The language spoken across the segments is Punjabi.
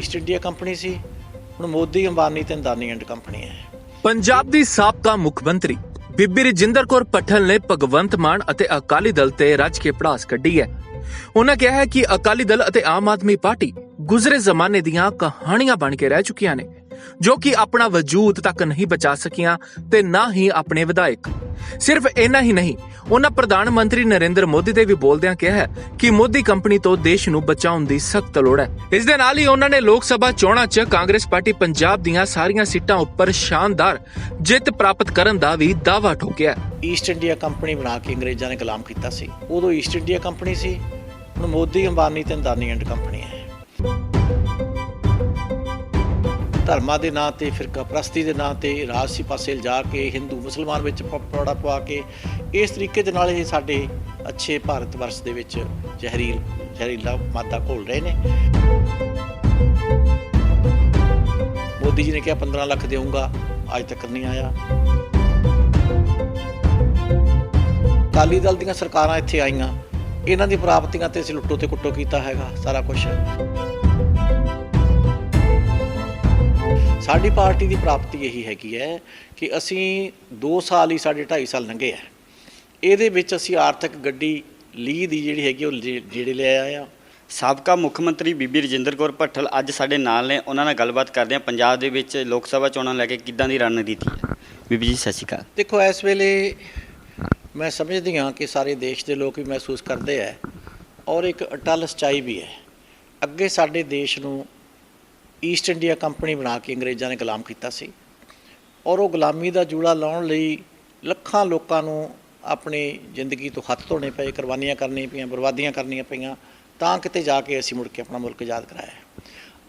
ਈਸਟ ਇੰਡੀਆ ਕੰਪਨੀ ਸੀ। ਹੁਣ ਮੋਦੀ, ਅੰਬਾਨੀ ਤੇ ਅੰਦਾਨੀ ਐਂਡ ਕੰਪਨੀ ਹੈ। ਪੰਜਾਬ ਦੀ ਸਾਬਕਾ ਮੁੱਖ ਮੰਤਰੀ ਬੀਬੀ ਰਜਿੰਦਰ ਕੌਰ ਪੱਠਲ ਨੇ ਭਗਵੰਤ ਮਾਨ ਅਤੇ ਅਕਾਲੀ ਦਲ ਤੇ ਰੱਜ ਕੇ ਪੜਾਸ ਕੱਢੀ ਹੈ। ਉਹਨਾਂ ਕਿਹਾ ਹੈ ਕਿ ਅਕਾਲੀ ਦਲ ਅਤੇ ਆਮ ਆਦਮੀ ਪਾਰਟੀ ਗੁਜ਼ਰੇ ਜ਼ਮਾਨੇ ਦੀਆਂ ਕਹਾਣੀਆਂ ਬਣ ਕੇ ਰਹਿ ਚੁੱਕੀਆਂ ਨੇ, ਜੋ ਕਿ ਆਪਣਾ ਵਜੂਦ ਤੱਕ ਨਹੀਂ ਬਚਾ ਸਕੀਆਂ ਤੇ ਨਾ ਹੀ ਆਪਣੇ ਵਿਧਾਇਕ। ਸਿਰਫ ਇੰਨਾ ਹੀ ਨਹੀਂ, ਉਹਨਾਂ ਪ੍ਰਧਾਨ ਮੰਤਰੀ ਨਰਿੰਦਰ ਮੋਦੀ ਦੇ ਵੀ ਬੋਲਦਿਆਂ ਕਿਹਾ ਹੈ ਕਿ ਮੋਦੀ ਕੰਪਨੀ ਤੋਂ ਦੇਸ਼ ਨੂੰ ਬਚਾਉਣ ਦੀ ਸਖਤ ਲੋੜ ਹੈ। ਇਸ ਦੇ ਨਾਲ ਹੀ ਉਹਨਾਂ ਨੇ ਲੋਕ ਸਭਾ ਚੋਣਾਂ 'ਚ ਕਾਂਗਰਸ ਪਾਰਟੀ ਪੰਜਾਬ ਦੀਆਂ ਸਾਰੀਆਂ ਸੀਟਾਂ ਉੱਪਰ ਸ਼ਾਨਦਾਰ ਜਿੱਤ ਪ੍ਰਾਪਤ ਕਰਨ ਦਾ ਵੀ ਦਾਅਵਾ ਠੋਕਿਆ ਈਸਟ ਇੰਡੀਆ ਕੰਪਨੀ ਬਣਾ ਕੇ ਅੰਗਰੇਜ਼ਾਂ ਨੇ ਗੁਲਾਮ ਕੀਤਾ ਸੀ। ਉਦੋਂ ਈਸਟ ਇੰਡੀਆ ਕੰਪਨੀ ਸੀ। ਹੁਣ ਮੋਦੀ ਅੰਬਾਨੀ ਤੇ ਅੰਦਾਨੀ ਐਂਡ ਕੰਪਨੀ ਹੈ। ਧਰਮਾਂ ਦੇ ਨਾਂ ਤੇ ਫਿਰਕਾ ਪ੍ਰਸਤੀ ਦੇ ਨਾਂ ਤੇ ਰਾਜਸੀ ਪਾਸੇ ਲਿਜਾ ਕੇ, ਹਿੰਦੂ, ਮੁਸਲਮਾਨ ਵਿੱਚ ਪ- ਪੌੜਾ ਪਵਾ ਕੇ, ਇਸ ਤਰੀਕੇ ਦੇ ਨਾਲ ਇਹ ਸਾਡੇ ਅੱਛੇ ਭਾਰਤ ਵਰਸ਼ ਦੇ ਵਿੱਚ ਜ਼ਹਿਰੀਲ, ਜ਼ਹਿਰੀਲਾ ਮਾਦਾ ਘੋਲ ਰਹੇ ਨੇ। ਮੋਦੀ ਜੀ ਨੇ ਕਿਹਾ 15 ਲੱਖ ਦੇਵਾਂਗਾ ਅੱਜ ਤੱਕ ਨਹੀਂ ਆਇਆ। ਅਕਾਲੀ ਦਲ ਦੀਆਂ ਸਰਕਾਰਾਂ ਇੱਥੇ ਆਈਆਂ। ਇਹਨਾਂ ਦੀ ਪ੍ਰਾਪਤੀਆਂ ਤੇ ਅਸੀਂ ਲੁੱਟੋ ਤੇ ਕੁੱਟੋ ਕੀਤਾ ਹੈਗਾ, ਸਾਰਾ ਕੁਝ ਸਾਡੀ ਪਾਰਟੀ ਦੀ ਪ੍ਰਾਪਤੀ ਇਹੀ ਹੈਗੀ ਹੈ ਕਿ ਅਸੀਂ 2 ਸਾਲ ਹੀ ਸਾਡੇ 2.5 ਸਾਲ ਲੰਘੇ ਆ। ਇਹਦੇ ਵਿੱਚ ਅਸੀਂ ਆਰਥਿਕ ਗੱਡੀ ਲੀ ਦੀ ਜਿਹੜੀ ਹੈਗੀ ਉਹ ਜਿਹੜੇ ਲੈ ਆਏ ਆ। ਸਾਬਕਾ ਮੁੱਖ ਮੰਤਰੀ ਬੀਬੀ ਰਜਿੰਦਰ ਕੌਰ ਭੱਠਲ ਅੱਜ ਸਾਡੇ ਨਾਲ ਨੇ। ਉਹਨਾਂ ਨਾਲ ਗੱਲਬਾਤ ਕਰਦੇ ਹਾਂ। ਪੰਜਾਬ ਦੇ ਵਿੱਚ ਲੋਕ ਸਭਾ ਚੋਣਾਂ ਲੈ ਕੇ ਕਿੱਦਾਂ ਦੀ ਰਣਨੀਤੀ ਹੈ? ਬੀਬੀ ਜੀ ਸਤਿ ਸ਼੍ਰੀ ਅਕਾਲ। ਦੇਖੋ ਇਸ ਵੇਲੇ ਮੈਂ ਸਮਝਦੀ ਹਾਂ ਕਿ ਸਾਰੇ ਦੇਸ਼ ਦੇ ਲੋਕ ਵੀ ਮਹਿਸੂਸ ਕਰਦੇ ਆ। ਔਰ ਇੱਕ ਅਟਲ ਸਚਾਈ ਵੀ ਹੈ। ਅੱਗੇ ਸਾਡੇ ਦੇਸ਼ ਨੂੰ ਈਸਟ ਇੰਡੀਆ ਕੰਪਨੀ ਬਣਾ ਕੇ ਅੰਗਰੇਜ਼ਾਂ ਨੇ ਗੁਲਾਮ ਕੀਤਾ ਸੀ। ਔਰ ਉਹ ਗੁਲਾਮੀ ਦਾ ਜੂੜਾ ਲਾਉਣ ਲਈ ਲੱਖਾਂ ਲੋਕਾਂ ਨੂੰ ਆਪਣੀ ਜ਼ਿੰਦਗੀ ਤੋਂ ਹੱਥ ਧੋਣੇ ਪਏ, ਕੁਰਬਾਨੀਆਂ ਕਰਨੀਆਂ ਪਈਆਂ, ਬਰਬਾਦੀਆਂ ਕਰਨੀਆਂ ਪਈਆਂ, ਤਾਂ ਕਿਤੇ ਜਾ ਕੇ ਅਸੀਂ ਮੁੜ ਕੇ ਆਪਣਾ ਮੁਲਕ ਆਜ਼ਾਦ ਕਰਾਇਆ।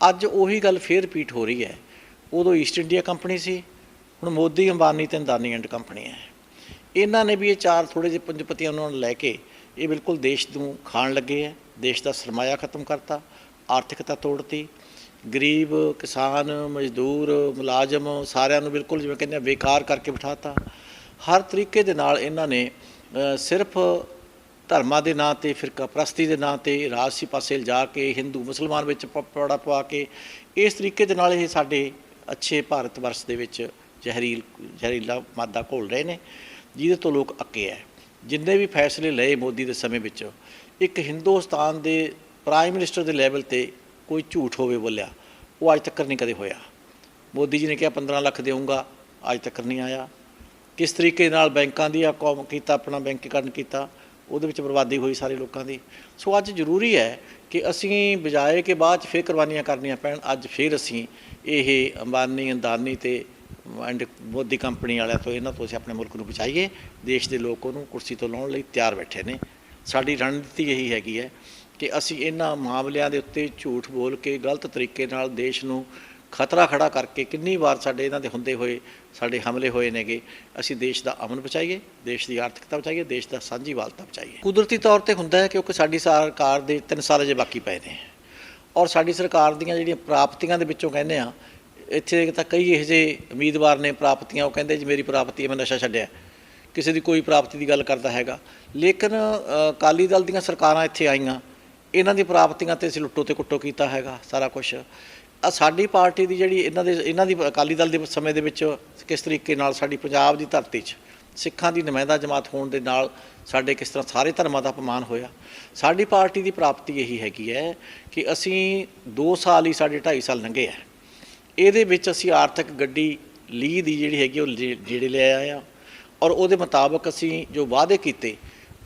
ਅੱਜ ਉਹੀ ਗੱਲ ਫੇਰ ਰਿਪੀਟ ਹੋ ਰਹੀ ਹੈ। ਉਦੋਂ ਈਸਟ ਇੰਡੀਆ ਕੰਪਨੀ ਸੀ, ਹੁਣ ਮੋਦੀ, ਅੰਬਾਨੀ ਤੇ ਅੰਦਾਨੀ ਐਂਡ ਕੰਪਨੀ ਹੈ। ਇਹਨਾਂ ਨੇ ਵੀ ਇਹ ਚਾਰ ਥੋੜੇ ਜਿਹੇ ਪੰਜਪਤੀਆਂ ਉਹਨਾਂ ਨੂੰ ਲੈ ਕੇ ਇਹ ਬਿਲਕੁਲ ਦੇਸ਼ ਨੂੰ ਖਾਣ ਲੱਗੇ ਹੈ। ਦੇਸ਼ ਦਾ ਸਰਮਾਇਆ ਖਤਮ ਕਰਤਾ, ਆਰਥਿਕਤਾ ਤੋੜਤੀ ਗਰੀਬ, ਕਿਸਾਨ, ਮਜ਼ਦੂਰ, ਮੁਲਾਜ਼ਮ, ਸਾਰਿਆਂ ਨੂੰ ਬਿਲਕੁਲ ਜਿਵੇਂ ਕਹਿੰਦੇ ਆ, ਬੇਕਾਰ ਕਰਕੇ ਬਿਠਾਤਾ। ਹਰ ਤਰੀਕੇ ਦੇ ਨਾਲ ਇਹਨਾਂ ਨੇ ਸਿਰਫ ਧਰਮਾਂ ਦੇ ਨਾਂ ਤੇ ਫਿਰਕਾ ਪ੍ਰਸਤੀ ਦੇ ਨਾਂ ਤੇ ਰਾਜਸੀ ਪਾਸੇ ਲਿਜਾ ਕੇ, ਹਿੰਦੂ, ਮੁਸਲਮਾਨ ਵਿੱਚ ਪ- ਪੌੜਾ ਪਵਾ ਕੇ, ਇਸ ਤਰੀਕੇ ਦੇ ਨਾਲ ਇਹ ਸਾਡੇ ਅੱਛੇ ਭਾਰਤ ਵਰਸ਼ ਦੇ ਵਿੱਚ ਜ਼ਹਿਰੀਲ, ਜ਼ਹਿਰੀਲਾ ਮਾਦਾ ਘੋਲ ਰਹੇ ਨੇ, ਜਿਹਦੇ ਤੋਂ ਲੋਕ ਅੱਕੇ ਹੈ ਜਿੰਨੇ ਵੀ ਫੈਸਲੇ ਲਏ ਮੋਦੀ ਦੇ ਸਮੇਂ ਵਿੱਚ, ਇੱਕ ਹਿੰਦੁਸਤਾਨ ਦੇ ਪ੍ਰਾਈਮ ਮਿਨਿਸਟਰ ਦੇ ਲੈਵਲ ਤੇ ਕੋਈ ਝੂਠ ਹੋਵੇ ਬੋਲਿਆ, ਉਹ ਅੱਜ ਤੱਕ ਨਹੀਂ ਕਦੇ ਹੋਇਆ। ਮੋਦੀ ਜੀ ਨੇ ਕਿਹਾ 15 ਲੱਖ ਦੇਵਾਂਗਾ ਅੱਜ ਤੱਕ ਨਹੀਂ ਆਇਆ। ਕਿਸ ਤਰੀਕੇ ਨਾਲ ਬੈਂਕਾਂ ਦੀ ਆ ਕੌਮ ਕੀਤਾ, ਆਪਣਾ ਬੈਂਕੀਕਰਨ ਕੀਤਾ, ਉਹਦੇ ਵਿੱਚ ਬਰਬਾਦੀ ਹੋਈ ਸਾਰੇ ਲੋਕਾਂ ਦੀ। ਸੋ ਅੱਜ ਜ਼ਰੂਰੀ ਹੈ ਕਿ ਅਸੀਂ ਬਜਾਏ ਕਿ ਬਾਅਦ ਚ ਫੇਰ ਕੁਰਬਾਨੀਆਂ ਕਰਨੀਆਂ ਪੈਣ, ਅੱਜ ਫੇਰ ਅਸੀਂ ਇਹ ਅੰਬਾਨੀ, ਅੰਦਾਨੀ ਤੇ ਐਂਡ ਮੋਦੀ ਕੰਪਨੀ ਵਾਲਿਆਂ ਤੋਂ, ਇਹਨਾਂ ਤੋਂ ਅਸੀਂ ਆਪਣੇ ਮੁਲਕ ਨੂੰ ਬਚਾਈਏ। ਦੇਸ਼ ਦੇ ਲੋਕ ਉਹਨੂੰ ਕੁਰਸੀ ਤੋਂ ਲਾਉਣ ਲਈ ਤਿਆਰ ਬੈਠੇ ਨੇ। ਸਾਡੀ ਰਣਨੀਤੀ ਇਹੀ ਹੈਗੀ ਹੈ ਕਿ ਅਸੀਂ ਇਹਨਾਂ ਮਾਮਲਿਆਂ ਦੇ ਉੱਤੇ ਝੂਠ ਬੋਲ ਕੇ ਗਲਤ ਤਰੀਕੇ ਨਾਲ ਦੇਸ਼ ਨੂੰ ਖਤਰਾ ਖੜਾ ਕਰਕੇ ਕਿੰਨੀ ਵਾਰ ਸਾਡੇ ਇਹਨਾਂ ਦੇ ਹੁੰਦੇ ਹੋਏ ਸਾਡੇ ਹਮਲੇ ਹੋਏ ਨੇਗੇ ਅਸੀਂ ਦੇਸ਼ ਦਾ ਅਮਨ ਬਚਾਈਏ ਦੇਸ਼ ਦੀ ਆਰਥਿਕਤਾ ਬਚਾਈਏ ਦੇਸ਼ ਦਾ ਸਾਂਝੀ ਵਾਲਤਾ ਬਚਾਈਏ। ਕੁਦਰਤੀ ਤੌਰ ਤੇ ਹੁੰਦਾ ਹੈ ਕਿਉਂਕਿ ਸਾਡੀ ਸਰਕਾਰ ਦੇ 3 ਸਾਲ ਅਜੇ ਬਾਕੀ ਪਏ ਨੇ। ਔਰ ਸਾਡੀ ਸਰਕਾਰ ਦੀਆਂ ਜਿਹੜੀਆਂ ਪ੍ਰਾਪਤੀਆਂ ਦੇ ਵਿੱਚੋਂ ਕਹਿੰਦੇ ਆ ਇੱਥੇ ਤਾਂ ਕਈ ਇਹੋ ਜਿਹੇ ਉਮੀਦਵਾਰ ਨੇ ਪ੍ਰਾਪਤੀਆਂ ਉਹ ਕਹਿੰਦੇ ਜੀ ਮੇਰੀ ਪ੍ਰਾਪਤੀ ਹੈ ਮੈਂ ਨਸ਼ਾ ਛੱਡਿਆ। ਕਿਸੇ ਦੀ ਕੋਈ ਪ੍ਰਾਪਤੀ ਦੀ ਗੱਲ ਕਰਦਾ ਹੈਗਾ। ਲੇਕਿਨ ਅ, ਅਕਾਲੀ ਦਲ ਦੀਆਂ ਸਰਕਾਰਾਂ ਇੱਥੇ ਆਈਆਂ। ਇਹਨਾਂ ਦੀ ਪ੍ਰਾਪਤੀਆਂ ਤੇ ਅਸੀਂ ਲੁੱਟੋ ਤੇ ਕੁੱਟੋ ਕੀਤਾ ਹੈਗਾ ਸਾਰਾ ਕੁਝ ਆ ਸਾਡੀ ਪਾਰਟੀ ਦੀ ਜਿਹੜੀ ਇਹਨਾਂ ਦੇ ਇਹਨਾਂ ਦੀ ਅਕਾਲੀ ਦਲ ਦੇ ਸਮੇਂ ਦੇ ਵਿੱਚ ਕਿਸ ਤਰੀਕੇ ਨਾਲ ਸਾਡੀ ਪੰਜਾਬ ਦੀ ਧਰਤੀ 'ਚ ਸਿੱਖਾਂ ਦੀ ਨੁਮਾਇੰਦਾ ਜਮਾਤ ਹੋਣ ਦੇ ਨਾਲ ਸਾਡੇ ਕਿਸ ਤਰ੍ਹਾਂ ਸਾਰੇ ਧਰਮਾਂ ਦਾ ਅਪਮਾਨ ਹੋਇਆ, ਸਾਡੀ ਪਾਰਟੀ ਦੀ ਪ੍ਰਾਪਤੀ ਇਹੀ ਹੈਗੀ ਹੈ ਕਿ ਅਸੀਂ 2 ਸਾਲ ਹੀ ਸਾਡੇ 2.5 ਸਾਲ ਲੰਘੇ ਆ ਇਹਦੇ ਵਿੱਚ ਅਸੀਂ ਆਰਥਿਕ ਗੱਡੀ ਲੀ ਦੀ ਜਿਹੜੀ ਹੈਗੀ ਉਹ ਜੇ- ਜਿਹੜੇ ਲੈ ਆਏ ਆ ਔਰ ਉਹਦੇ ਮੁਤਾਬਕ ਅਸੀਂ ਜੋ ਵਾਅਦੇ ਕੀਤੇ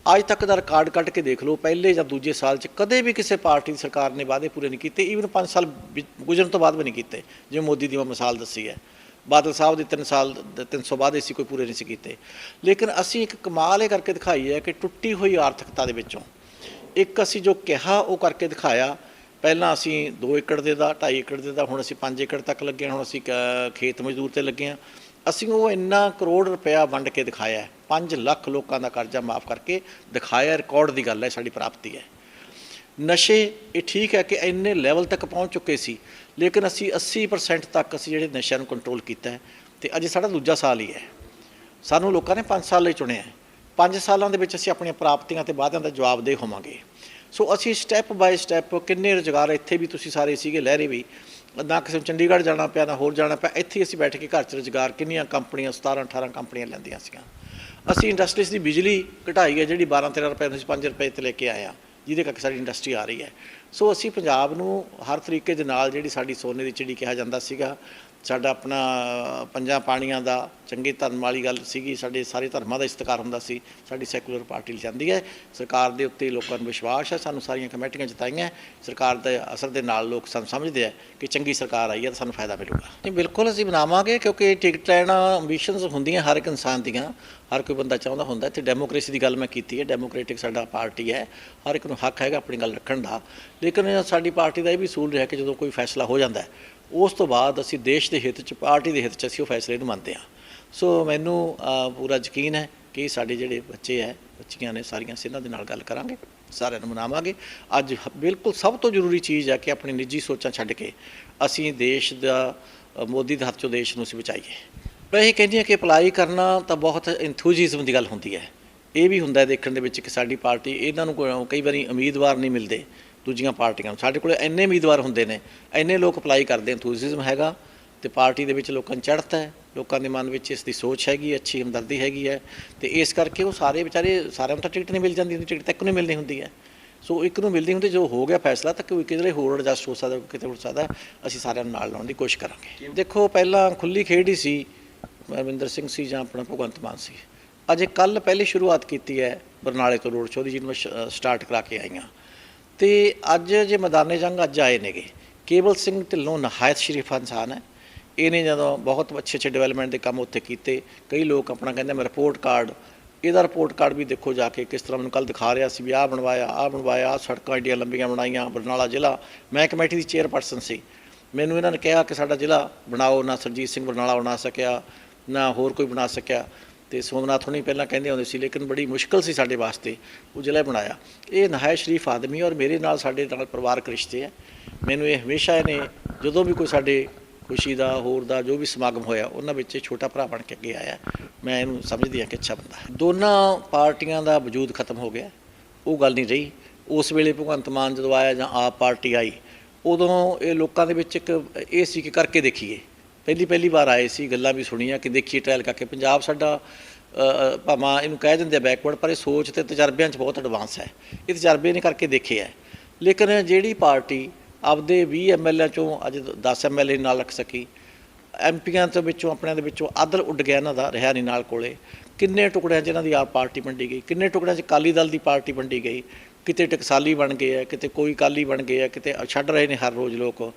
ਅੱਜ ਤੱਕ ਦਾ ਰਿਕਾਰਡ ਕੱਢ ਕੇ ਦੇਖ ਲਓ ਪਹਿਲੇ ਜਾਂ ਦੂਜੇ ਸਾਲ 'ਚ ਕਦੇ ਵੀ ਕਿਸੇ ਪਾਰਟੀ ਦੀ ਸਰਕਾਰ ਨੇ ਵਾਅਦੇ ਪੂਰੇ ਨਹੀਂ ਕੀਤੇ ਈਵਨ 5 ਸਾਲ ਵਿੱਚ ਗੁਜ਼ਰਨ ਤੋਂ ਬਾਅਦ ਵੀ ਨਹੀਂ ਕੀਤੇ ਜਿਵੇਂ ਮੋਦੀ ਦੀ ਮੈਂ ਮਿਸਾਲ ਦੱਸੀ ਹੈ। ਬਾਦਲ ਸਾਹਿਬ ਦੇ 3 ਸਾਲ ਦੇ 300 ਵਾਅਦੇ ਸੀ ਕੋਈ ਪੂਰੇ ਨਹੀਂ ਸੀ ਕੀਤੇ। ਲੇਕਿਨ ਅਸੀਂ ਇੱਕ ਕਮਾਲ ਇਹ ਕਰਕੇ ਦਿਖਾਈ ਹੈ ਕਿ ਟੁੱਟੀ ਹੋਈ ਆਰਥਿਕਤਾ ਦੇ ਵਿੱਚੋਂ ਇੱਕ ਅਸੀਂ ਜੋ ਕਿਹਾ ਉਹ ਕਰਕੇ ਦਿਖਾਇਆ ਪਹਿਲਾਂ ਅਸੀਂ 2 ਏਕੜ ਦੇ ਦਾ 2.5 ਏਕੜ ਦੇ ਦਾ ਹੁਣ ਅਸੀਂ 5 ਏਕੜ ਤੱਕ ਲੱਗੇ ਹਾਂ, ਹੁਣ ਅਸੀਂ ਕ- ਖੇਤ ਮਜ਼ਦੂਰ ਤੇ ਲੱਗੇ ਹਾਂ। ਅਸੀਂ ਉਹ ਇੰਨਾ ਕਰੋੜ ਰੁਪਇਆ ਵੰਡ ਕੇ ਦਿਖਾਇਆ ਹੈ। 5 ਲੱਖ ਲੋਕਾਂ ਦਾ ਕਰਜ਼ਾ ਮਾਫ ਕਰਕੇ ਦਿਖਾਇਆ, ਰਿਕਾਰਡ ਦੀ ਗੱਲ ਹੈ, ਸਾਡੀ ਪ੍ਰਾਪਤੀ ਹੈ। ਨਸ਼ੇ, ਇਹ ਠੀਕ ਹੈ ਕਿ ਇੰਨੇ ਲੈਵਲ ਤੱਕ ਪਹੁੰਚ ਚੁੱਕੇ ਸੀ, ਲੇਕਿਨ ਅਸੀਂ 80% ਤੱਕ ਅਸੀਂ ਜਿਹੜੇ ਨਸ਼ਿਆਂ ਨੂੰ ਕੰਟਰੋਲ ਕੀਤਾ ਹੈ ਤੇ ਅਜੇ ਸਾਡਾ ਦੂਜਾ ਸਾਲ ਹੀ ਹੈ। ਸਾਨੂੰ ਲੋਕਾਂ ਨੇ 5 ਸਾਲ ਲਈ ਚੁਣਿਆ ਹੈ। 5 ਸਾਲਾਂ ਦੇ ਵਿੱਚ ਅਸੀਂ ਆਪਣੀਆਂ ਪ੍ਰਾਪਤੀਆਂ ਤੇ ਵਾਅਦਿਆਂ ਦਾ ਜਵਾਬਦੇਹ ਹੋਵਾਂਗੇ। ਸੋ ਅਸੀਂ ਸਟੈਪ ਬਾਏ ਸਟੈਪ ਕਿੰਨੇ ਰੁਜ਼ਗਾਰ ਇੱਥੇ ਵੀ ਤੁਸੀਂ ਸਾਰੇ ਸੀਗੇ, ਲਹਿਰੇ ਵੀ ਨਾ ਕਿਸੇ ਨੂੰ ਚੰਡੀਗੜ੍ਹ ਜਾਣਾ ਪਿਆ, ਨਾ ਹੋਰ ਜਾਣਾ ਪਿਆ, ਇੱਥੇ ਹੀ ਅਸੀਂ ਬੈਠ ਕੇ ਘਰ 'ਚ ਰੁਜ਼ਗਾਰ ਕਿੰਨੀਆਂ ਕੰਪਨੀਆਂ 17 18 ਕੰਪਨੀਆਂ ਲੈਂਦੀਆਂ ਸੀਗੀਆਂ। ਅਸੀਂ ਇੰਡਸਟਰੀਜ਼ ਦੀ ਬਿਜਲੀ ਘਟਾਈ ਹੈ, ਜਿਹੜੀ 12 13 ਰੁਪਏ ਤੋਂ ਅਸੀਂ 5 ਰੁਪਏ ਤੇ ਲੈ ਕੇ ਆਏ ਹਾਂ, ਜਿਹਦੇ ਕਰਕੇ ਸਾਡੀ ਇੰਡਸਟਰੀ ਆ ਰਹੀ ਹੈ। ਸੋ ਅਸੀਂ ਪੰਜਾਬ ਨੂੰ ਹਰ ਤਰੀਕੇ ਦੇ ਨਾਲ ਜਿਹੜੀ ਸਾਡੀ ਸੋਨੇ ਦੀ ਚਿੜੀ ਕਿਹਾ ਜਾਂਦਾ ਸੀਗਾ ਸਾਡਾ ਆਪਣਾ ਪੰਜਾਂ ਪਾਣੀਆਂ ਦਾ ਚੰਗੇ ਧਰਮ ਵਾਲੀ ਗੱਲ ਸੀਗੀ, ਸਾਡੇ ਸਾਰੇ ਧਰਮਾਂ ਦਾ ਇਸਤਕਾਰ ਹੁੰਦਾ ਸੀ, ਸਾਡੀ ਸੈਕੂਲਰ ਪਾਰਟੀ ਜਾਂਦੀ ਹੈ। ਸਰਕਾਰ ਦੇ ਉੱਤੇ ਲੋਕਾਂ ਨੂੰ ਵਿਸ਼ਵਾਸ ਹੈ, ਸਾਨੂੰ ਸਾਰੀਆਂ ਕਮੇਟੀਆਂ ਜਿਤਾਈਆਂ ਸਰਕਾਰ ਦੇ ਅਸਰ ਦੇ ਨਾਲ ਲੋਕ ਸਾਨੂੰ ਸਮਝਦੇ ਆ ਕਿ ਚੰਗੀ ਸਰਕਾਰ ਆਈ ਹੈ ਤਾਂ ਸਾਨੂੰ ਫਾਇਦਾ ਮਿਲੂਗਾ। ਨਹੀਂ, ਬਿਲਕੁਲ ਅਸੀਂ ਬਣਾਵਾਂਗੇ ਕਿਉਂਕਿ ਟਿਕਟ ਲੈਣਾ ਐਂਬੀਸ਼ਨਸ ਹੁੰਦੀਆਂ ਹਰ ਇੱਕ ਇਨਸਾਨ ਦੀਆਂ। ਹਰ ਕੋਈ ਬੰਦਾ ਚਾਹੁੰਦਾ ਹੁੰਦਾ ਤੇ ਡੈਮੋਕ੍ਰੇਸੀ ਦੀ ਗੱਲ ਮੈਂ ਕੀਤੀ ਹੈ ਡੈਮੋਕ੍ਰੈਟਿਕ ਸਾਡਾ ਪਾਰਟੀ ਹੈ। ਹਰ ਇੱਕ ਨੂੰ ਹੱਕ ਹੈਗਾ ਆਪਣੀ ਗੱਲ ਰੱਖਣ ਦਾ। ਲੇਕਿਨ ਸਾਡੀ ਪਾਰਟੀ ਦਾ ਇਹ ਵੀ ਸੂਲ ਰਿਹਾ ਕਿ ਜਦੋਂ ਕੋਈ ਫੈਸਲਾ ਹੋ ਜਾਂਦਾ ਉਸ ਤੋਂ ਬਾਅਦ ਅਸੀਂ ਦੇਸ਼ ਦੇ ਹਿੱਤ 'ਚ, ਪਾਰਟੀ ਦੇ ਹਿੱਤ 'ਚ ਅਸੀਂ ਉਹ ਫੈਸਲੇ ਨੂੰ ਮੰਨਦੇ ਹਾਂ। ਸੋ ਮੈਨੂੰ ਪੂਰਾ ਯਕੀਨ ਹੈ ਕਿ ਸਾਡੇ ਜਿਹੜੇ ਬੱਚੇ ਹੈ, ਬੱਚੀਆਂ ਨੇ ਸਾਰੀਆਂ ਅਸੀਂ ਇਹਨਾਂ ਦੇ ਨਾਲ ਗੱਲ ਕਰਾਂਗੇ, ਸਾਰਿਆਂ ਨੂੰ ਮਨਾਵਾਂਗੇ। ਅੱਜ ਬਿਲਕੁਲ ਸਭ ਤੋਂ ਜ਼ਰੂਰੀ ਚੀਜ਼ ਹੈ ਕਿ ਆਪਣੀ ਨਿੱਜੀ ਸੋਚਾਂ ਛੱਡ ਕੇ ਅਸੀਂ ਦੇਸ਼ ਦਾ ਮੋਦੀ ਦੇ ਹੱਥ 'ਚੋਂ ਦੇਸ਼ ਨੂੰ ਅਸੀਂ ਬਚਾਈਏ। ਮੈਂ ਇਹ ਕਹਿੰਦੀ ਹਾਂ ਕਿ ਅਪਲਾਈ ਕਰਨਾ ਤਾਂ ਬਹੁਤ ਇੰਥੂਜੀਜ਼ਮ ਦੀ ਗੱਲ ਹੁੰਦੀ ਹੈ। ਇਹ ਵੀ ਹੁੰਦਾ ਦੇਖਣ ਦੇ ਵਿੱਚ ਕਿ ਸਾਡੀ ਪਾਰਟੀ, ਇਹਨਾਂ ਨੂੰ ਕਈ ਵਾਰੀ ਉਮੀਦਵਾਰ ਨਹੀਂ ਮਿਲਦੇ। ਦੂਜੀਆਂ ਪਾਰਟੀਆਂ ਨੂੰ। ਸਾਡੇ ਕੋਲ ਇੰਨੇ ਉਮੀਦਵਾਰ ਹੁੰਦੇ ਨੇ, ਇੰਨੇ ਲੋਕ ਅਪਲਾਈ ਕਰਦੇ ਇੰਥੂਜੀਜ਼ਮ ਹੈਗਾ ਤੇ ਪਾਰਟੀ ਦੇ ਵਿੱਚ ਲੋਕਾਂ ਨੂੰ ਚੜ੍ਹਤ ਹੈ, ਲੋਕਾਂ ਦੇ ਮਨ ਵਿੱਚ ਇਸ ਦੀ ਸੋਚ ਹੈਗੀ ਅੱਛੀ ਹਮਦਰਦੀ ਹੈਗੀ ਹੈ ਤੇ ਇਸ ਕਰਕੇ ਉਹ ਸਾਰੇ ਵਿਚਾਰੇ ਸਾਰਿਆਂ ਨੂੰ ਤਾਂ ਟਿਕਟ ਨਹੀਂ ਮਿਲ ਜਾਂਦੀ ਹੁੰਦੀ ਟਿਕਟ ਤਾਂ ਇੱਕ ਨੂੰ ਮਿਲਣੀ ਹੁੰਦੀ ਹੈ। ਸੋ ਇੱਕ ਨੂੰ ਮਿਲਦੀ ਹੁੰਦੀ, ਜੋ ਹੋ ਗਿਆ ਫੈਸਲਾ ਤਾਂ ਕੋਈ ਕਿਧਰੇ ਹੋਰ ਐਡਜਸਟ ਹੋ ਸਕਦਾ ਕਿਤੇ ਹੋ ਸਕਦਾ, ਅਸੀਂ ਸਾਰਿਆਂ ਨੂੰ ਨਾਲ ਲਾਉਣ ਦੀ ਕੋਸ਼ਿਸ਼ ਕਰਾਂਗੇ। ਦੇਖੋ, ਪਹਿਲਾਂ ਖੁੱਲੀ ਖੇਡ ਹੀ ਸੀ ਅਰਵਿੰਦਰ ਸਿੰਘ ਸੀ ਜਾਂ ਆਪਣਾ ਭਗਵੰਤ ਮਾਨ ਸੀ। ਅਜੇ ਕੱਲ ਪਹਿਲੀ ਸ਼ੁਰੂਆਤ ਕੀਤੀ ਹੈ, ਬਰਨਾਲੇ ਤੋਂ ਰੋਡ ਸ਼ੋਅ ਦੀ, ਜਿਹਨੂੰ ਮੈਂ ਸਟਾਰਟ ਕਰਾ ਕੇ ਆਈਆਂ ਤੇ ਅੱਜ ਜੇ ਮੈਦਾਨੇ ਜੰਗ ਅੱਜ ਆਏ ਨੇਗੇ, ਕੇਵਲ ਸਿੰਘ ਢਿੱਲੋਂ ਨਹਾਇਤ ਸ਼ਰੀਫ ਇਨਸਾਨ ਹੈ। ਇਹਨੇ ਜਦੋਂ ਬਹੁਤ ਅੱਛੇ ਅੱਛੇ ਡਿਵੈਲਪਮੈਂਟ ਦੇ ਕੰਮ ਉੱਥੇ ਕੀਤੇ, ਕਈ ਲੋਕ ਆਪਣਾ ਕਹਿੰਦੇ ਮੈਂ ਰਿਪੋਰਟ ਕਾਰਡ ਇਹਦਾ ਰਿਪੋਰਟ ਕਾਰਡ ਵੀ ਦੇਖੋ ਜਾ ਕੇ ਕਿਸ ਤਰ੍ਹਾਂ ਮੈਨੂੰ ਕੱਲ ਦਿਖਾ ਰਿਹਾ ਸੀ ਵੀ ਆਹ ਬਣਵਾਇਆ ਆਹ ਬਣਵਾਇਆ, ਆਹ ਸੜਕਾਂ ਏਡੀਆਂ ਲੰਬੀਆਂ ਬਣਾਈਆਂ, ਬਰਨਾਲਾ ਜ਼ਿਲ੍ਹਾ। ਮੈਂ ਕਮੇਟੀ ਦੀ ਚੇਅਰਪਰਸਨ ਸੀ। ਮੈਨੂੰ ਇਹਨਾਂ ਨੇ ਕਿਹਾ ਕਿ ਸਾਡਾ ਜ਼ਿਲ੍ਹਾ ਬਣਾਓ, ਨਾ ਸਰਜੀਤ ਸਿੰਘ ਬਰਨਾਲਾ ਬਣਾ ਸਕਿਆ, ਨਾ ਹੋਰ ਕੋਈ ਬਣਾ ਸਕਿਆ। ਤੇ ਸੋਮਨਾਥ ਹੁਣੀ ਪਹਿਲਾਂ ਕਹਿੰਦੇ ਹੁੰਦੇ ਸੀ, ਲੇਕਿਨ ਬੜੀ ਮੁਸ਼ਕਲ ਸੀ ਸਾਡੇ ਵਾਸਤੇ ਉਹ ਜ਼ਿਲ੍ਹਾ ਬਣਾਇਆ। ਇਹ ਨਹਾਇ ਸ਼ਰੀਫ ਆਦਮੀ ਔਰ ਮੇਰੇ ਨਾਲ ਸਾਡੇ ਨਾਲ ਪਰਿਵਾਰਕ ਰਿਸ਼ਤੇ ਹੈ। ਮੈਨੂੰ ਇਹ ਹਮੇਸ਼ਾ ਇਹਨੇ ਜਦੋਂ ਵੀ ਕੋਈ ਸਾਡੇ ਖੁਸ਼ੀ ਦਾ, ਹੋਰ ਦਾ, ਜੋ ਵੀ ਸਮਾਗਮ ਹੋਇਆ, ਉਹਨਾਂ ਵਿੱਚ ਛੋਟਾ ਭਰਾ ਬਣ ਕੇ ਅੱਗੇ ਆਇਆ। ਮੈਂ ਇਹਨੂੰ ਸਮਝਦੀ ਹਾਂ ਕਿ ਅੱਛਾ ਬੰਦਾ ਹੈ। ਦੋਨਾਂ ਪਾਰਟੀਆਂ ਦਾ ਵਜੂਦ ਖਤਮ ਹੋ ਗਿਆ। ਉਹ ਗੱਲ ਨਹੀਂ ਰਹੀ। ਉਸ ਵੇਲੇ ਭਗਵੰਤ ਮਾਨ ਜਦੋਂ ਆਇਆ ਜਾਂ ਆਪ ਪਾਰਟੀ ਆਈ, ਉਦੋਂ ਇਹ ਲੋਕਾਂ ਦੇ ਵਿੱਚ ਇੱਕ ਇਹ ਸੀ ਕਿ ਕਰਕੇ ਦੇਖੀਏ। ਪਹਿਲੀ ਪਹਿਲੀ ਵਾਰ ਆਏ ਸੀ, ਗੱਲਾਂ ਵੀ ਸੁਣੀਆਂ ਕਿ ਦੇਖੀਏ ਟ੍ਰਾਇਲ ਕਰਕੇ। ਪੰਜਾਬ ਸਾਡਾ ਭਾਵਾਂ ਇਹਨੂੰ ਕਹਿ ਦਿੰਦੇ ਆ ਬੈਕਵਰਡ ਪਰ ਇਹ ਸੋਚ ਤੇ ਤਜਰਬਿਆਂ 'ਚ ਬਹੁਤ ਐਡਵਾਂਸ ਹੈ। ਇਹ ਤਜਰਬੇ ਨੇ ਕਰਕੇ ਦੇਖਿਆ ਲੇਕਿਨ ਜਿਹੜੀ ਪਾਰਟੀ ਆਪਦੇ 20 ਐਮਐਲਏ ਚੋਂ ਅੱਜ 10 ਐਮਐਲਏ ਨਾਲ ਰੱਖ ਸਕੀ ਐਮਪੀਆਂ ਤੋਂ ਵਿੱਚੋਂ, ਆਪਣਿਆਂ ਦੇ ਵਿੱਚੋਂ ਆਦਲ ਉੱਡ ਗਿਆ ਇਹਨਾਂ ਦਾ, ਰਿਹਾ ਨਹੀਂ ਨਾਲ ਕੋਲੇ। ਕਿੰਨੇ ਟੁਕੜਿਆਂ 'ਚ ਇਹਨਾਂ ਦੀ ਆਪ ਪਾਰਟੀ ਵੰਡੀ ਗਈ, ਕਿੰਨੇ ਟੁਕੜਿਆਂ 'ਚ ਅਕਾਲੀ ਦਲ ਦੀ ਪਾਰਟੀ ਵੰਡੀ ਗਈ, ਕਿਤੇ ਟਕਸਾਲੀ ਬਣ ਗਏ ਆ ਕਿਤੇ ਕੋਈ ਕਾਲੀ ਬਣ ਗਏ ਆ ਕਿਤੇ ਛੱਡ ਰਹੇ ਨੇ ਹਰ ਰੋਜ਼ ਲੋਕ।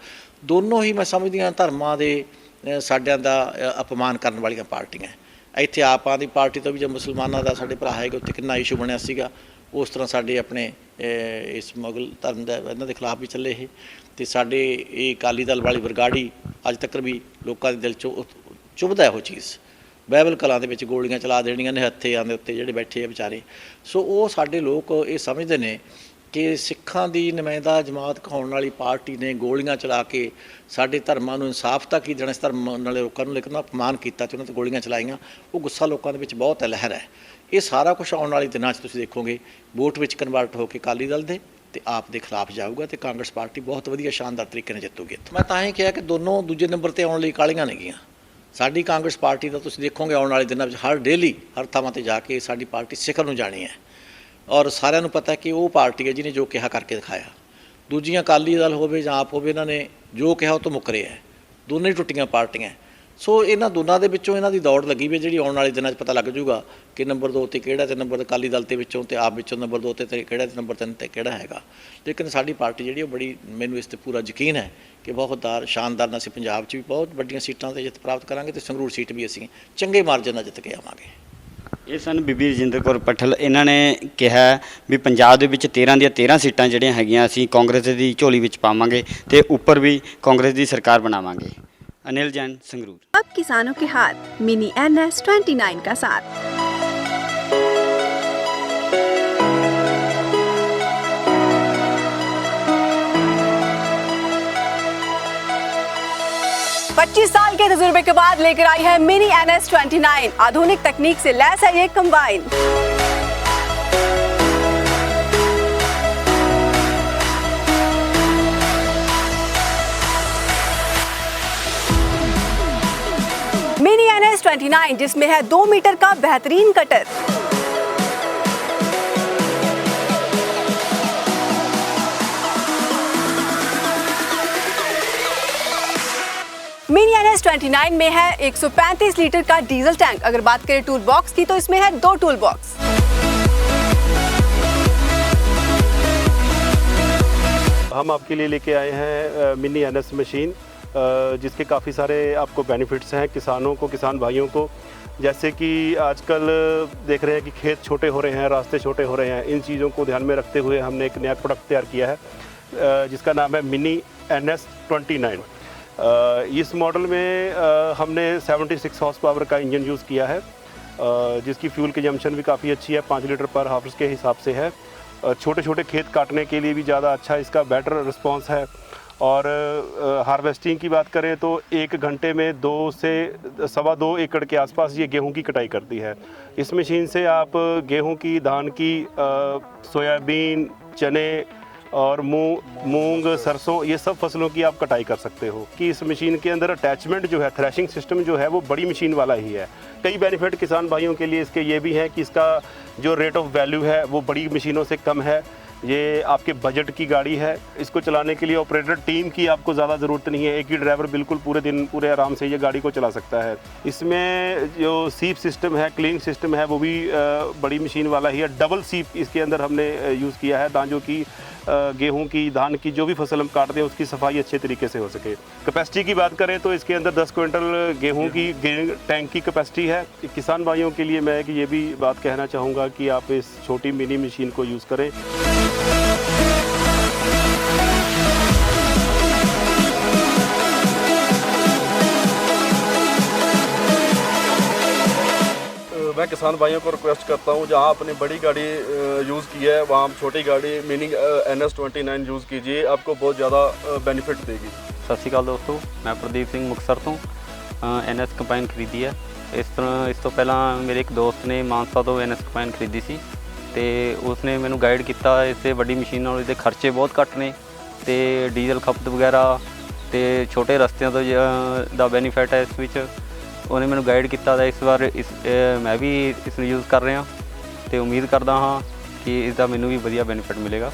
ਦੋਨੋਂ ਹੀ ਮੈਂ ਸਮਝਦੀ ਹਾਂ ਧਰਮਾਂ ਦੇ ਸਾਡਿਆਂ ਦਾ ਅਪਮਾਨ ਕਰਨ ਵਾਲੀਆਂ ਪਾਰਟੀਆਂ। ਇੱਥੇ ਆਪ ਦੀ ਪਾਰਟੀ ਤੋਂ ਵੀ ਜੋ ਮੁਸਲਮਾਨਾਂ ਦਾ ਸਾਡੇ ਭਰਾ ਹੈਗੇ, ਉੱਥੇ ਕਿੰਨਾ ਇਸ਼ੂ ਬਣਿਆ ਸੀਗਾ। ਉਸ ਤਰ੍ਹਾਂ ਸਾਡੇ ਆਪਣੇ ਇਸ ਮੁਗਲ ਧਰਮ ਦਾ, ਇਹਨਾਂ ਦੇ ਖਿਲਾਫ ਵੀ ਚੱਲੇ ਇਹ। ਤੇ ਸਾਡੇ ਇਹ ਅਕਾਲੀ ਦਲ ਵਾਲੀ ਬਰਗਾੜੀ ਅੱਜ ਤੱਕ ਵੀ ਲੋਕਾਂ ਦੇ ਦਿਲ 'ਚੋਂ ਉਹ- ਚੁਭਦਾ ਉਹ ਚੀਜ਼। ਬਾਈਬਲ ਕਲਾਂ ਦੇ ਵਿੱਚ ਗੋਲੀਆਂ ਚਲਾ ਦੇਣੀਆਂ ਨੇ ਹੱਥਿਆਂ ਦੇ ਉੱਤੇ ਜਿਹੜੇ ਬੈਠੇ ਆ ਵਿਚਾਰੇ। ਸੋ ਉਹ ਸਾਡੇ ਲੋਕ ਇਹ ਸਮਝਦੇ ਨੇ ਕਿ ਸਿੱਖਾਂ ਦੀ ਨੁਮਾਇੰਦਾ ਜਮਾਤ ਕਹਾਉਣ ਵਾਲੀ ਪਾਰਟੀ ਨੇ ਗੋਲੀਆਂ ਚਲਾ ਕੇ ਸਾਡੇ ਧਰਮਾਂ ਨੂੰ ਇਨਸਾਫ ਤਾਂ ਕੀ ਦੇਣਾ, ਇਸ ਧਰਮ ਨਾਲੇ ਲੋਕਾਂ ਨੂੰ ਲੇਕਿਨ ਅਪਮਾਨ ਕੀਤਾ ਤੇ ਉਹਨਾਂ ਤੇ ਗੋਲੀਆਂ ਚਲਾਈਆਂ, ਉਹ ਗੁੱਸਾ ਲੋਕਾਂ ਦੇ ਵਿੱਚ ਬਹੁਤ ਹੈ, ਲਹਿਰ ਹੈ। ਇਹ ਸਾਰਾ ਕੁਝ ਆਉਣ ਵਾਲੇ ਦਿਨਾਂ 'ਚ ਤੁਸੀਂ ਦੇਖੋਗੇ। ਵੋਟ ਵਿੱਚ ਕਨਵਰਟ ਹੋ ਕੇ ਅਕਾਲੀ ਦਲ ਦੇ ਤੇ ਆਪ ਦੇ ਖਿਲਾਫ ਜਾਊਗਾ ਤੇ ਕਾਂਗਰਸ ਪਾਰਟੀ ਬਹੁਤ ਵਧੀਆ ਸ਼ਾਨਦਾਰ ਤਰੀਕੇ ਨਾਲ ਜਿੱਤੂਗੀ ਮੈਂ ਤਾਂ ਹੀ ਕਿਹਾ ਕਿ ਦੋਨੋਂ ਦੂਜੇ ਨੰਬਰ ਤੇ ਆਉਣ ਲਈ ਕਾਲੀਆਂ ਨੇਗੀਆਂ ਸਾਡੀ ਕਾਂਗਰਸ ਪਾਰਟੀ ਦਾ ਤੁਸੀਂ ਦੇਖੋਗੇ ਆਉਣ ਵਾਲੇ ਦਿਨਾਂ ਵਿੱਚ ਹਰ ਡੇਲੀ ਹਰ ਥਾਵਾਂ ਤੇ ਜਾ ਕੇ ਸਾਡੀ ਪਾਰਟੀ ਸਿਖਰ ਨੂੰ ਜਾਣੀ ਹੈ। ਔਰ ਸਾਰਿਆਂ ਨੂੰ ਪਤਾ ਕਿ ਉਹ ਪਾਰਟੀ ਹੈ ਜਿਹਨੇ ਜੋ ਕਿਹਾ ਕਰਕੇ ਦਿਖਾਇਆ। ਦੂਜੀਆਂ ਅਕਾਲੀ ਦਲ ਹੋਵੇ ਜਾਂ ਆਪ ਹੋਵੇ, ਇਹਨਾਂ ਨੇ ਜੋ ਕਿਹਾ ਉਹ ਤੋਂ ਮੁੱਕਰੇ ਹੈ। ਦੋਨੇ ਹੀ ਟੁੱਟੀਆਂ ਪਾਰਟੀਆਂ। ਸੋ ਇਹਨਾਂ ਦੋਨਾਂ ਦੇ ਵਿੱਚੋਂ ਇਹਨਾਂ ਦੀ ਦੌੜ ਲੱਗੀ ਵੀ ਜਿਹੜੀ ਆਉਣ ਵਾਲੇ ਦਿਨਾਂ 'ਚ ਪਤਾ ਲੱਗ ਜਾਊਗਾ ਕਿ ਨੰਬਰ 2 ਤੇ ਕਿਹੜਾ ਤੇ ਨੰਬਰ ਅਕਾਲੀ ਦਲ ਦੇ ਵਿੱਚੋਂ ਤੇ ਆਪ ਵਿੱਚੋਂ ਨੰਬਰ 2 ਤੇ ਕਿਹੜਾ ਤੇ ਨੰਬਰ 3 ਤੇ ਕਿਹੜਾ ਹੈਗਾ। ਲੇਕਿਨ ਸਾਡੀ ਪਾਰਟੀ ਜਿਹੜੀ ਉਹ ਬੜੀ, ਮੈਨੂੰ ਇਸ ਤੇ ਪੂਰਾ ਯਕੀਨ ਹੈ ਕਿ ਬਹੁਤ ਦਾਰ, ਸ਼ਾਨਦਾਰ ਨਾਲ ਅਸੀਂ ਪੰਜਾਬ 'ਚ ਵੀ ਬਹੁਤ ਵੱਡੀਆਂ ਸੀਟਾਂ ਤੇ ਜਿੱਤ ਪ੍ਰਾਪਤ ਕਰਾਂਗੇ ਤੇ ਸੰਗਰੂਰ ਸੀਟ ਵੀ ਅਸੀਂ ਚੰਗੇ ਮਾਰਜਨ ਨਾਲ ਜਿੱਤ ਕੇ ਆਵਾਂਗੇ। ਇਹ ਸਨ ਬੀਬੀ ਰਜਿੰਦਰ ਕੌਰ ਪੱਠਲ ਇਹਨਾਂ ਨੇ ਕਿਹਾ ਵੀ ਪੰਜਾਬ ਦੇ ਵਿੱਚ 13 ਦੀਆਂ 13 ਸੀਟਾਂ ਜਿਹੜੀਆਂ ਹੈਗੀਆਂ ਅਸੀਂ ਕਾਂਗਰਸ ਦੀ ਝੋਲੀ ਵਿੱਚ ਪਾਵਾਂਗੇ ਤੇ ਉੱਪਰ ਵੀ ਕਾਂਗਰਸ ਦੀ ਸਰਕਾਰ ਬਣਾਵਾਂਗੇ ਅਨਿਲ ਜੈਨ ਸੰਗਰੂਰ अब किसानों के हाथ mini N S twenty nine का साथ 25 साल के तजुर्बे के बाद लेकर आई है mini N S twenty nine. आधुनिक तकनीक से लैस है ये combine mini N S twenty nine, जिसमें है दो मीटर का बेहतरीन कटर। मिनी एन एस ट्वेंटी में है 135 लीटर का डीजल टैंक। अगर बात करें टूल बॉक्स की तो इसमें है दो टूल बॉक्स हम आपके लिए लेके आए हैं मिनी एन एस मशीन जिसके काफ़ी सारे आपको बेनिफिट्स हैं किसानों को, किसान भाइयों को। जैसे कि आजकल देख रहे हैं कि खेत छोटे हो रहे हैं, रास्ते छोटे हो रहे हैं। इन चीज़ों को ध्यान में रखते हुए हमने एक नया प्रोडक्ट तैयार किया है जिसका नाम है mini N S twenty nine. इस मॉडल में हमने 76 हॉर्स पावर का इंजन यूज़ किया है। जिसकी फ्यूल कंजम्पशन भी काफ़ी अच्छी है, पाँच लीटर पर हावर्स के हिसाब से है। छोटे छोटे खेत काटने के लिए भी ज़्यादा अच्छा इसका बेटर रिस्पांस है। और हार्वेस्टिंग की बात करें तो एक घंटे में दो से, सवा दो एकड़ के आसपास ये गेहूँ की कटाई करती है। इस मशीन से आप गेहूँ की, धान की सोयाबीन, चने और मूंग मूंग, सरसों, ये सब फ़सलों की आप कटाई कर सकते हो। कि इस मशीन के अंदर अटैचमेंट जो है थ्रेशिंग सिस्टम जो है, वो बड़ी मशीन वाला ही है। कई बेनिफिट किसान भाइयों के लिए इसके ये भी हैं कि इसका जो रेट ऑफ़ वैल्यू है, वो बड़ी मशीनों से कम है। ये आपके बजट की गाड़ी है। इसको चलाने के लिए ऑपरेटर टीम की आपको ज़्यादा ज़रूरत नहीं है। एक ही ड्राइवर बिल्कुल पूरे दिन, पूरे आराम से ये गाड़ी को चला सकता है। इसमें जो सीप सिस्टम है क्लीनिंग सिस्टम है, वो भी बड़ी मशीन वाला ही है। डबल सीप इसके अंदर हमने यूज़ किया है। दांजों की गेहूँ की, धान की, जो भी फ़सल हम काटते हैं, उसकी सफ़ाई अच्छे तरीके से हो सके। कैपेसिटी की बात करें तो इसके अंदर 10 क्विंटल गेहूँ की गे- टैंक की कैपेसिटी है। किसान भाइयों के लिए मैं कि ये भी बात कहना चाहूँगा कि आप इस छोटी मिनी मशीन को यूज़ करें। किसान भाइयों को रिक्वेस्ट करता हूँ जहाँ आपने बड़ी गाड़ी यूज़ की है वहाँ आप छोटी गाड़ी meaning N S twenty nine use कीजिए आपको बहुत ज़्यादा बेनिफिट देगी ਸਤਿ ਸ਼੍ਰੀ ਅਕਾਲ ਦੋਸਤੋ ਮੈਂ ਪ੍ਰਦੀਪ ਸਿੰਘ ਮੁਕਤਸਰ ਤੋਂ ਐਨਐਸ ਕੰਪਾਈਨ ਖਰੀਦੀ ਹੈ ਇਸ ਤਰ੍ਹਾਂ ਇਸ ਤੋਂ ਪਹਿਲਾਂ ਮੇਰੇ ਇੱਕ ਦੋਸਤ ਨੇ ਮਾਨਸਾ ਤੋਂ ਐਨਐਸ ਕੰਪਾਈਨ ਖਰੀਦੀ ਸੀ ਤੇ ਉਸਨੇ ਮੈਨੂੰ ਗਾਈਡ ਕੀਤਾ ਇਸ ਤੇ ਵੱਡੀ ਮਸ਼ੀਨ ਨਾਲ ਇਹਦੇ ਖਰਚੇ ਬਹੁਤ ਘੱਟ ਨੇ ਤੇ ਡੀਜ਼ਲ ਖਪਤ ਵਗੈਰਾ ਤੇ ਛੋਟੇ ਰਸਤਿਆਂ ਤੋਂ ਜ- ਦਾ ਬੈਨੀਫਿਟ ਹੈ ਇਸ ਵਿੱਚ ਉਹਨੇ ਮੈਨੂੰ ਗਾਈਡ ਕੀਤਾ ਤਾਂ ਇਸ ਵਾਰ ਇਸ ਅ, ਮੈਂ ਵੀ ਇਸ ਨੂੰ ਯੂਜ਼ ਕਰ ਰਿਹਾ ਤੇ ਉਮੀਦ ਕਰਦਾ ਹਾਂ ਕਿ ਇਸ ਦਾ ਮੈਨੂੰ ਵੀ ਵਧੀਆ ਬੈਨੀਫਿਟ ਮਿਲੇਗਾ।